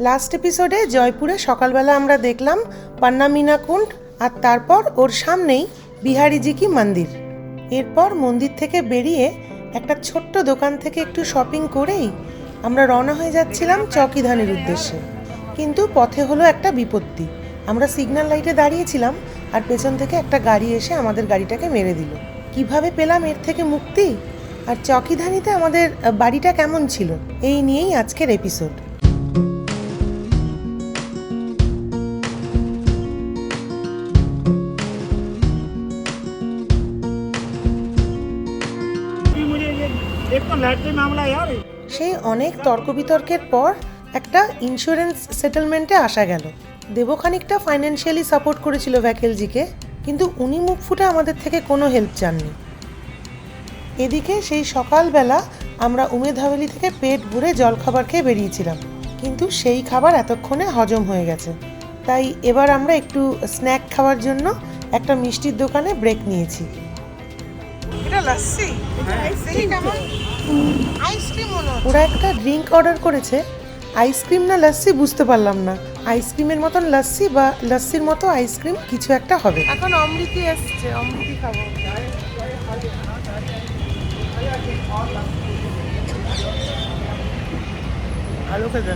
Last এপিসোডে জয়পুরে সকালবেলা আমরা দেখলাম পান্নামিনা কুণ্ড আর তারপর ওর সামনেই বিহারিজি কি মন্দির। এরপর মন্দির থেকে বেরিয়ে একটা ছোট্ট দোকান থেকে একটু শপিং করেই আমরা রওনা হয়ে যাচ্ছিলাম চকিধানের উদ্দেশ্যে। কিন্তু পথে হলো একটা বিপত্তি। আমরা সিগন্যাল লাইটে দাঁড়িয়েছিলাম আর পেছন থেকে একটা গাড়ি এসে আমাদের গাড়িটাকে মেরে দিল। কীভাবে পেলাম এর থেকে মুক্তি? আর চকিধানিতে আমাদের বাড়িটা কেমন ছিল? এই নিয়েই আজকের এপিসোড সেই অনেক তর্ক বিতর্কের পর একটা ইন্স্যুরেন্স সেটেলমেন্টে আসা গেল। দেবো খানিকটা ফাইন্যান্সিয়ালি সাপোর্ট করেছিল ভ্যাকেলজিকে, কিন্তু উনি মুখ ফুটে আমাদের থেকে কোনো হেল্প চাননি। এদিকে সেই সকালবেলা আমরা উমেদ থেকে পেট ভরে জলখাবার খেয়ে বেরিয়েছিলাম, কিন্তু সেই খাবার এতক্ষণে হজম হয়ে গেছে। তাই এবার আমরা একটু স্ন্যাক খাওয়ার জন্য একটা মিষ্টির দোকানে ব্রেক নিয়েছি। কেমন আইসক্রিম ওরা একটা ড্রিঙ্ক অর্ডার করেছে। আইসক্রিম না লাস্সি বুঝতে পারলাম না। আইসক্রিমের মতন লাস্সি বা লাস্সির মতো আইসক্রিম কিছু একটা হবে। এখন অমৃতি এসছে অমৃতি খাব। ভালো খেতে।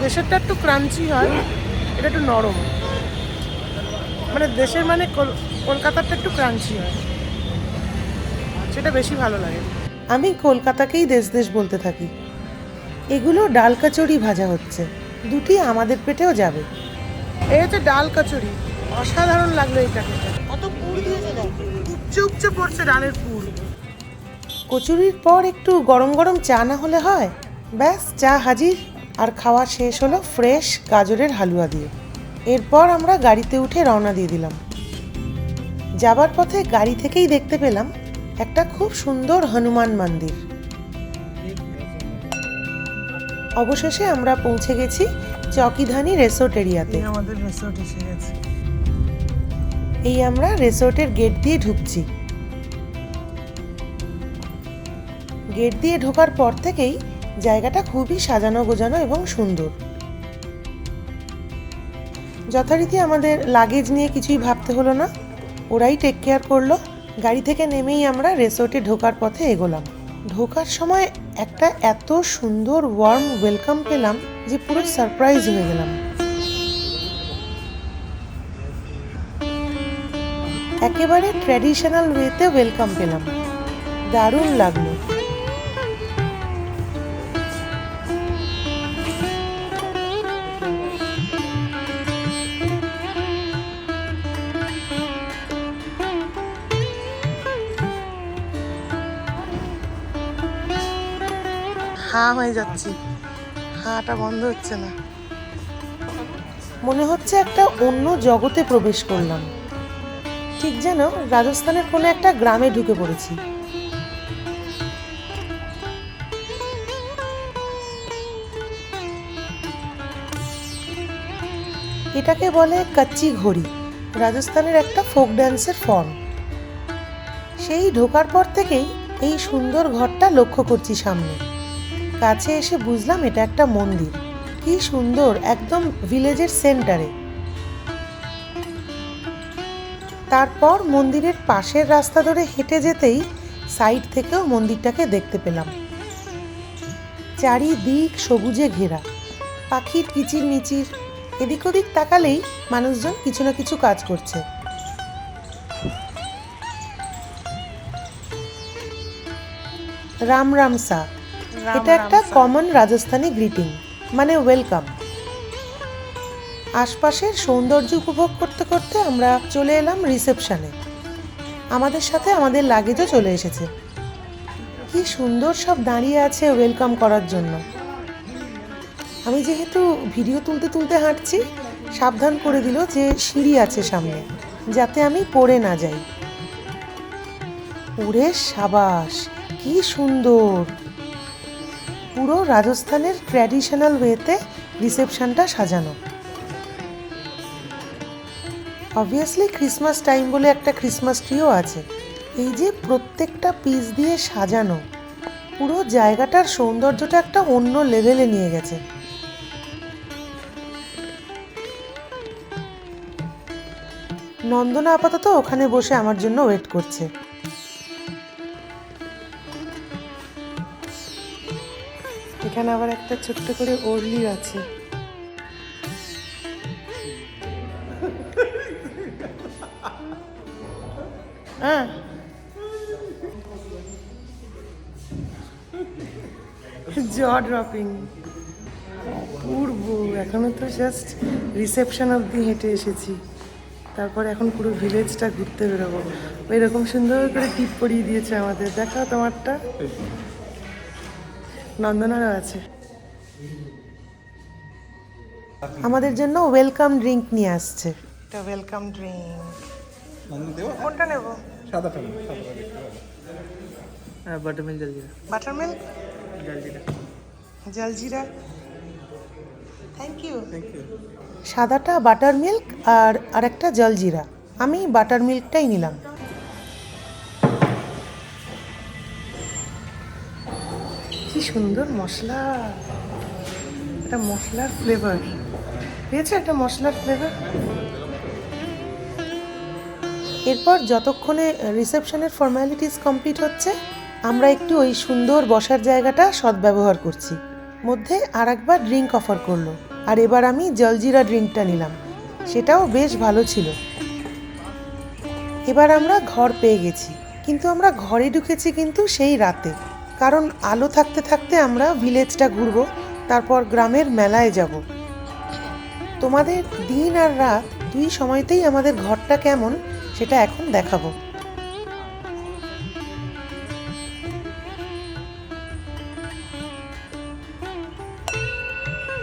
দেশেরটা একটু ক্রাঞ্চি হয় এটা একটু নরম। মানে দেশের মানে কল- কলকাতারটা একটু ক্রাঞ্চি হয়। সেটা বেশি ভালো লাগে। আমি কলকাতাকেই দেশ দেশ বলতে থাকি। এগুলো ডাল কচুরি ভাজা হচ্ছে। দুটি আমাদের পেটেও যাবে। এই হচ্ছে ডাল কচুরি। অসাধারণ লাগল এটা খেতে কত পুর দিয়েছে উপচে উপচে পড়ছে ডালের পুর। কচুরির পর একটু গরম গরম চা না হলে হয়। ব্যাস চা হাজির। আর খাওয়া শেষ হলো ফ্রেশ গাজরের হালুয়া দিয়ে। এরপর আমরা গাড়িতে উঠে রওনা দিয়ে দিলাম। যাবার পথে গাড়ি থেকেই দেখতে পেলাম একটা খুব সুন্দর হনুমান মন্দির। অবশেষে আমরা পৌঁছে গেছি চকিধানি রেসোর্ট এরিয়াতে আমাদের রিসোর্ট এসে গেছে। এই আমরা রেসোর্টের গেট দিয়ে ঢুকছি। গেট দিয়ে ঢোকার পর থেকেই জায়গাটা খুবই সাজানো গোজানো এবং সুন্দর। যথারীতি আমাদের লাগেজ নিয়ে কিছুই ভাবতে হলো না। ওরাই টেক কেয়ার করল। গাড়ি থেকে নেমেই আমরা রেসোর্টে ঢোকার পথে এগোলাম। ঢোকার সময় একটা এত সুন্দর ওয়ার্ম ওয়েলকাম পেলাম যে পুরো সারপ্রাইজ হয়ে গেলাম। একেবারে ট্র্যাডিশনাল ওয়েতে ওয়েলকাম পেলাম। দারুণ লাগল। হা হয়ে যাচ্ছি। হাটা বন্ধ হচ্ছে না। মনে হচ্ছে একটা অন্য জগতে প্রবেশ করলাম। ঠিক যেন রাজস্থানের কোনো একটা গ্রামে ঢুকে পড়েছি। এটাকে বলে কাচ্চি ঘড়ি, রাজস্থানের একটা ফোক ড্যান্সের ফর্ম। সেই ঢোকার পর থেকেই এই সুন্দর ঘরটা লক্ষ্য করছি সামনে। কাছে এসে বুঝলাম এটা একটা মন্দির। কি সুন্দর, একদম ভিলেজের সেন্টারে। তারপর মন্দিরের পাশের রাস্তা ধরে হেঁটে যেতেই সাইড থেকেও মন্দিরটাকে দেখতে পেলাম। চারিদিক সবুজে ঘেরা। পাখির কিচির মিচির। এদিক ওদিক তাকালেই মানুষজন কিছু না কিছু কাজ করছে। রাম রাম সা এটা একটা কমন রাজস্থানি গ্রিটিং মানে ওয়েলকাম আশপাশের সৌন্দর্য উপভোগ করতে করতে আমরা চলে এলাম রিসেপশনে আমাদের সাথে আমাদের লাগেজও চলে এসেছে। কি সুন্দর সব দাঁড়িয়ে আছে ওয়েলকাম করার জন্য। আমি যেহেতু ভিডিও তুলতে তুলতে হাঁটছি সাবধান করে দিল যে সিঁড়ি আছে সামনে যাতে আমি পড়ে না যাই। ওরে সাবাস কি সুন্দর! পুরো রাজস্থানের ট্র্যাডিশনাল ওয়েতে রিসেপশনটা সাজানো। অবভিয়াসলি ক্রিসমাস টাইম বলে একটা ক্রিসমাস ট্রিও আছে। এই যে প্রত্যেকটা পিস দিয়ে সাজানো, পুরো জায়গাটার সৌন্দর্যটা একটা অন্য লেভেলে নিয়ে গেছে। নন্দনা আপাতত ওখানে বসে আমার জন্য ওয়েট করছে। এখানে আবার একটা ছোট্ট করে ওরলি আছে। হ্যাঁ। জ ড্রপিং পূর্ব এখনও তো জাস্ট রিসেপশন অবধি হেঁটে এসেছি। তারপর এখন পুরো ভিলেজটা ঘুরতে বেরোবো। ওই রকম সুন্দর করে টিপ পরিয়ে দিয়েছে আমাদের। দেখা তোমারটা। নন্দনারও আছে। আমাদের জন্য ওয়েলকাম ড্রিঙ্ক নিয়ে আসছে। এটা ওয়েলকাম ড্রিঙ্ক কোনটা নেব? সাদাটা হ্যাঁ buttermilk jaljeera. Butter milk jaljeera. Jaljeera? Thank you thank you সাদাটা বাটার মিল্ক আর আরেকটা জলজিরা। আমি বাটার মিল্কটাই নিলাম। সুন্দর মশলা। এটা মশলার ফ্লেভার পেয়েছে একটা মশলার ফ্লেভার এরপর যতক্ষণে রিসেপশনের ফর্মালিটিস কমপ্লিট হচ্ছে, আমরা একটু ওই সুন্দর বসার জায়গাটা সদ্ব্যবহার করছি। মধ্যে আর একবার ড্রিঙ্ক অফার করল। আর এবার আমি জলজিরা ড্রিঙ্কটা নিলাম। সেটাও বেশ ভালো ছিল। এবার আমরা ঘর পেয়ে গেছি। কিন্তু আমরা ঘরে ঢুকেছি কিন্তু সেই রাতে। কারণ আলো থাকতে থাকতে আমরা ভিলেজটা ঘুরবো তারপর গ্রামের মেলায় যাব। তোমাদের দিন আর রাত দুই সময়তেই আমাদের ঘরটা কেমন সেটা এখন দেখাবো।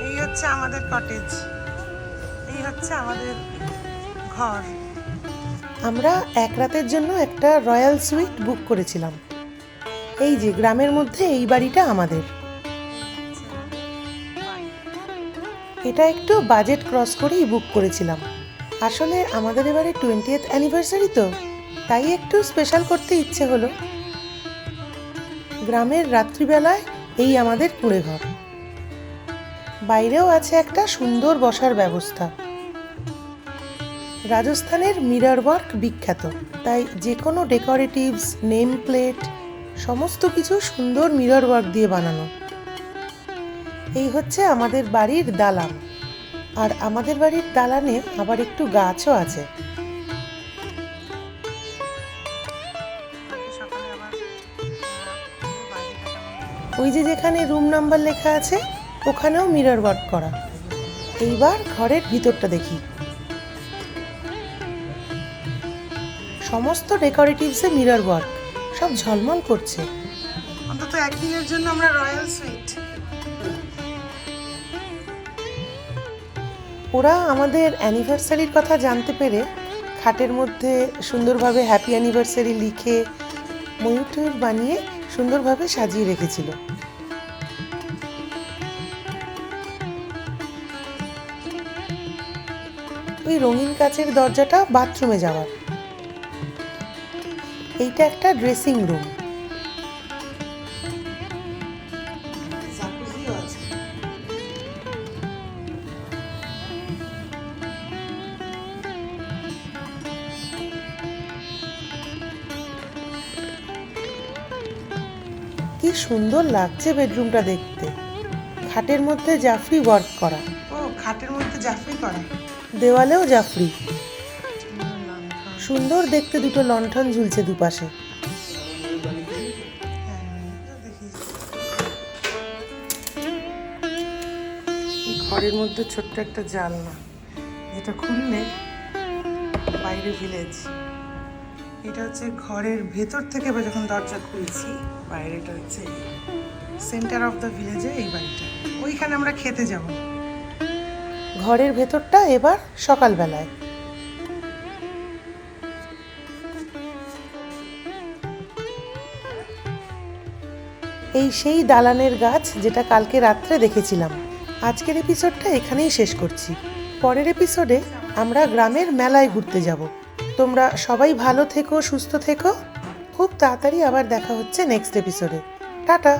এই হচ্ছে আমাদের কটেজ এই হচ্ছে আমাদের ঘর। আমরা এক রাতের জন্য একটা রয়্যাল সুইট বুক করেছিলাম। এই যে গ্রামের মধ্যে এই বাড়িটা আমাদের। এটা একটু বাজেট ক্রস করেই বুক করেছিলাম। আসলে আমাদের এবারে টোয়েন্টিয়েথ অ্যানিভার্সারি তো, তাই একটু স্পেশাল করতে ইচ্ছে হলো। গ্রামের রাত্রিবেলায় এই আমাদের কুঁড়ে ঘর। বাইরেও আছে একটা সুন্দর বসার ব্যবস্থা। রাজস্থানের মিরর ওয়ার্ক বিখ্যাত, তাই যে কোনো ডেকোরেটিভস নেম প্লেট সমস্ত কিছু সুন্দর মিরর ওয়ার্ক দিয়ে বানানো। এই হচ্ছে আমাদের বাড়ির দালান। আর আমাদের বাড়ির দালানে আবার একটু গাছও আছে। ওই যে যেখানে রুম নাম্বার লেখা আছে, ওখানেও মিরর ওয়ার্ক করা। এইবার ঘরের ভিতরটা দেখি। সমস্ত ডেকোরেটিভসে মিরর ওয়ার্ক সব ঝলমল করছে। অন্তত একদিনের জন্য আমরা রয়্যাল সুইট। ওরা আমাদের অ্যানিভার্সারির কথা জানতে পেরে খাটের মধ্যে সুন্দরভাবে হ্যাপি অ্যানিভার্সারি লিখে ময়ূর টয়ূর বানিয়ে সুন্দরভাবে সাজিয়ে রেখেছিল। ওই রঙিন কাচের দরজাটা বাথরুমে যাওয়ার। এইটা একটা ড্রেসিং রুম কি সুন্দর লাগছে বেডরুমটা দেখতে। খাটের মধ্যে জাফরি ওয়ার্ক করা। ও খাটের মধ্যে জাফরি করা। দেওয়ালেও জাফরি। সুন্দর দেখতে দুটো লণ্ঠন ঝুলছে দুপাশে। ঘরের মধ্যে ছোট্ট একটা জালনা যেটা খুললে বাইরে ভিলেজ এটা হচ্ছে ঘরের ভেতর থেকে বা যখন দরজা খুলছি বাইরেটা হচ্ছে সেন্টার অফ দ্য ভিলেজে এই বাড়িটা। ওইখানে আমরা খেতে যাব। ঘরের ভেতরটা এবার সকালবেলায়। এই সেই দালানের গাছ যেটা কালকে রাত্রে দেখেছিলাম। আজকের এপিসোডটা এখানেই শেষ করছি। পরের এপিসোডে আমরা গ্রামের মেলায় ঘুরতে যাব। তোমরা সবাই ভালো থেকো, সুস্থ থেকো। খুব তাড়াতাড়ি আবার দেখা হচ্ছে নেক্সট এপিসোডে টাটা!